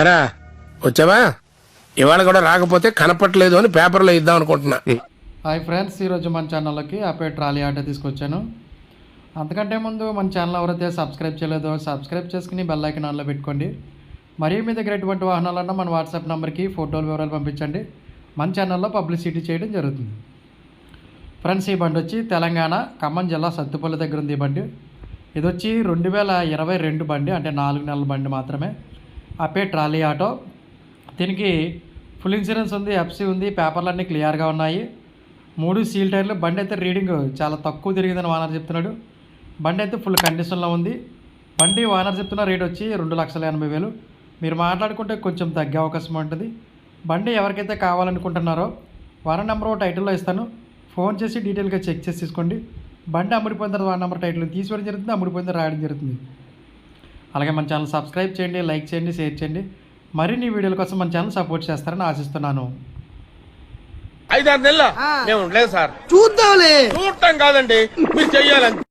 ఎరా వచ్చావా? ఇవాళ కూడా రాకపోతే కనపట్లేదు అని పేపర్లో ఇద్దాం అనుకుంటున్నా. హాయ్ ఫ్రెండ్స్ ఈరోజు మన ఛానల్లోకి అపే ట్రాలీ ఆటో తీసుకొచ్చాను. అంతకంటే ముందు మన ఛానల్ ఎవరైతే సబ్స్క్రైబ్ చేయలేదో సబ్స్క్రైబ్ చేసుకుని బెల్ ఐకన్ ఆన్లో పెట్టుకోండి. మరియు మీ దగ్గర ఎటువంటి వాహనాలన్నా మన వాట్సాప్ నెంబర్కి ఫోటోలు వివరాలు పంపించండి. మన ఛానల్లో పబ్లిసిటీ చేయడం జరుగుతుంది. ఫ్రెండ్స్ ఈ బండి వచ్చి తెలంగాణ ఖమ్మం జిల్లా సత్తుపల్లి దగ్గర ఉంది ఈ బండి. ఇది వచ్చి రెండు వేల ఇరవై రెండు బండి అంటే నాలుగు నెలల బండి మాత్రమే. Ape trolley auto. దీనికి ఫుల్ ఇన్సూరెన్స్ ఉంది ఎఫ్సీ ఉంది పేపర్లు అన్నీ క్లియర్గా ఉన్నాయి. మూడు సీల్ టైర్లు బండి అయితే రీడింగ్ చాలా తక్కువ తిరిగిందని ఓనర్ చెప్తున్నాడు. బండి అయితే ఫుల్ కండిషన్లో ఉంది. బండి ఓనర్ చెప్తున్న రేట్ వచ్చి రెండు లక్షల ఎనభై వేలు. మీరు మాట్లాడుకుంటే కొంచెం తగ్గే అవకాశం ఉంటుంది. బండి ఎవరికైతే కావాలనుకుంటున్నారో వారం నెంబర్ టైటిల్లో ఇస్తాను. ఫోన్ చేసి డీటెయిల్గా చెక్ చేసి తీసుకోండి. బండి అమ్ముడిపోయిన తర్వాత వారం నెంబర్ టైటిల్ తీసుకోవడం జరుగుతుంది అమ్ముడిపోయిన రాయడం జరుగుతుంది. అలాగే మన ఛానల్ సబ్స్క్రైబ్ చేయండి లైక్ చేయండి షేర్ చేయండి. మరిన్ని వీడియోల కోసం మన ఛానల్ సపోర్ట్ చేస్తారని ఆశిస్తున్నాను. ఐదారు నెలల? మేము ఉండలేదు సార్. చూద్దాంలే. చూడటం కాదండి మీరు చెయ్యాలంతే